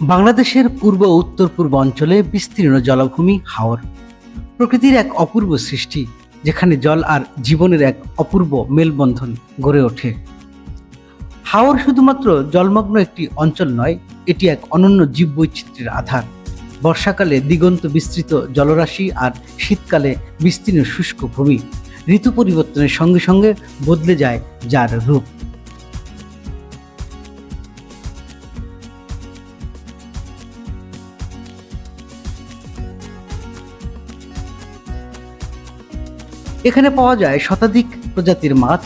বাংলাদেশের পূর্ব উত্তর পূর্ব অঞ্চলে বিস্তীর্ণ জলাভূমি হাওর। প্রকৃতির এক অপূর্ব সৃষ্টি, যেখানে জল আর জীবনের এক অপূর্ব মেলবন্ধন গড়ে ওঠে। হাওর শুধুমাত্র জলমগ্ন একটি অঞ্চল নয়, এটি এক অনন্য জীববৈচিত্র্যের আধার। বর্ষাকালে দিগন্ত বিস্তৃত জলরাশি আর শীতকালে বিস্তীর্ণ শুষ্ক ভূমি, ঋতু পরিবর্তনের সঙ্গে সঙ্গে বদলে যায় যার রূপ। এখানে পাওয়া যায় শতাধিক প্রজাতির মাছ,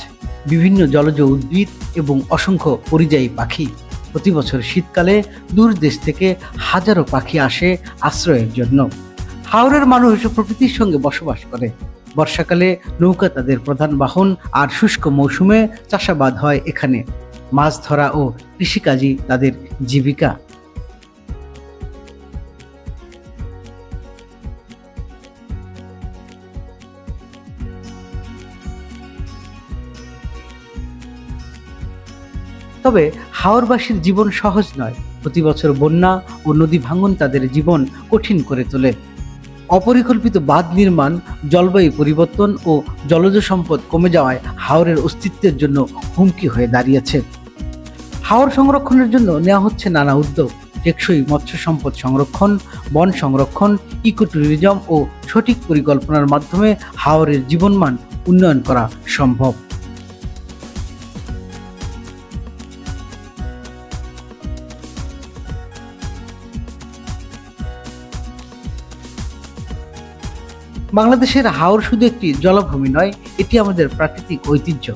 বিভিন্ন জলজ উদ্ভিদ এবং অসংখ্য পরিযায়ী পাখি। প্রতি বছর শীতকালে দূর দেশ থেকে হাজারো পাখি আসে আশ্রয়ের জন্য। হাওড়ের মানুষ প্রকৃতির সঙ্গে বসবাস করে। বর্ষাকালে নৌকা তাদের প্রধান বাহন আর শুষ্ক মৌসুমে চাষাবাদ হয় এখানে। মাছ ধরা ও কৃষিকাজই তাদের জীবিকা। তবে হাওরবাসীর জীবন সহজ নয়। প্রতি বছর বন্যা ও নদী ভাঙন তাদের জীবন কঠিন করে তোলে। অপরিকল্পিত বাঁধ নির্মাণ, জলবায়ু পরিবর্তন ও জলজ সম্পদ কমে যাওয়ায় হাওরের অস্তিত্বের জন্য হুমকি হয়ে দাঁড়িয়েছে। হাওর সংরক্ষণের জন্য নেওয়া হচ্ছে নানা উদ্যোগ, টেকসই মৎস্য সম্পদ সংরক্ষণ, বন সংরক্ষণ ইকো ট্যুরিজম ও সঠিক পরিকল্পনার মাধ্যমে হাওরের জীবনমান উন্নয়ন করা সম্ভব। বাংলাদেশের হাওর শুধু একটি জলভূমি নয়, এটি আমাদের প্রাকৃতিক ঐতিহ্য।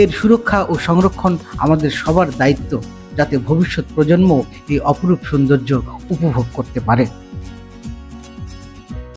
এর সুরক্ষা ও সংরক্ষণ আমাদের সবার দায়িত্ব, যাতে ভবিষ্যৎ প্রজন্ম এই অপরূপ সৌন্দর্য উপভোগ করতে পারে।